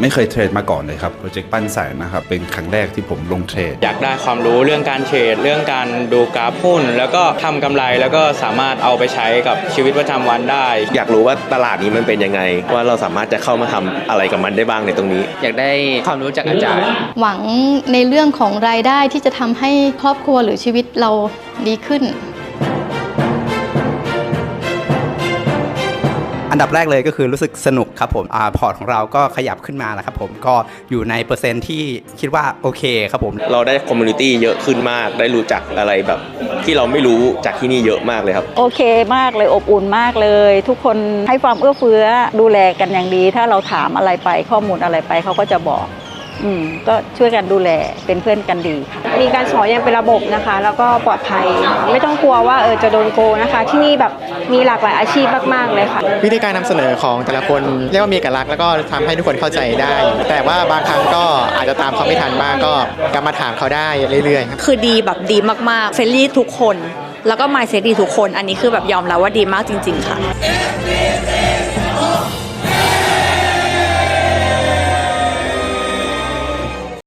ไม่เคยเทรดมาก่อนเลยครับโปรเจกต์ปั้นแสนนะครับเป็นครั้งแรกที่ผมลงเทรด อยากได้ความรู้เรื่องการเทรด เรื่องการดูกราฟหุ้น แล้วก็ทำกำไรแล้วก็สามารถเอาไปใช้กับชีวิตประจำวันได้ อยากรู้ว่าตลาดนี้มันเป็นยังไง ว่าเราสามารถจะเข้ามาทำอะไรกับมันได้บ้างในตรงนี้ อยากได้ความรู้จากอาจารย์ หวังในเรื่องของรายได้ที่จะทำให้ครอบครัวหรือชีวิตเราดีขึ้น นดับแรกเลยก็คือรู้สึกสนุกครับผมอาพอร์ตของเราก็ขยับขึ้นมาแล้วครับผมก็อยู่ในเปอร์เซ็นต์ที่คิดว่าโอเคครับผมเราได้คอมมูนิตี้เยอะขึ้นมากได้รู้จักอะไรแบบ ที่เราไม่รู้จากที่นี่เยอะมากเลยครับ โอเคมากเลยอบอุ่นมากเลย ทุกคนให้ความเอื้อเฟื้อดูแลกันอย่างดี ถ้าเราถามอะไรไปข้อมูลอะไรไปเขาก็จะบอก อืมก็ช่วยกันดูแลเป็นเพื่อนกันดีค่ะมีการสอนอย่างเป็นระบบนะคะ แล้วก็ปลอดภัย ไม่ต้องกลัวว่าเออจะโดนโกงนะคะ ที่นี่แบบมีหลากหลายอาชีพมากๆเลยค่ะ วิธีการนำเสนอของแต่ละคนเรียกว่ามีเอกลักษณ์แล้วก็ทำให้ทุกคนเข้าใจได้ แต่ว่าบางครั้งก็อาจจะตามเขาไม่ทันบ้างก็กลับมาถามเขาได้เรื่อยๆครับ คือดีแบบดีมากๆ เฟรนลี่ทุกคน แล้วก็มายเซตดีทุกคน อันนี้คือแบบยอมรับว่าดีมากจริง ๆ ค่ะ This is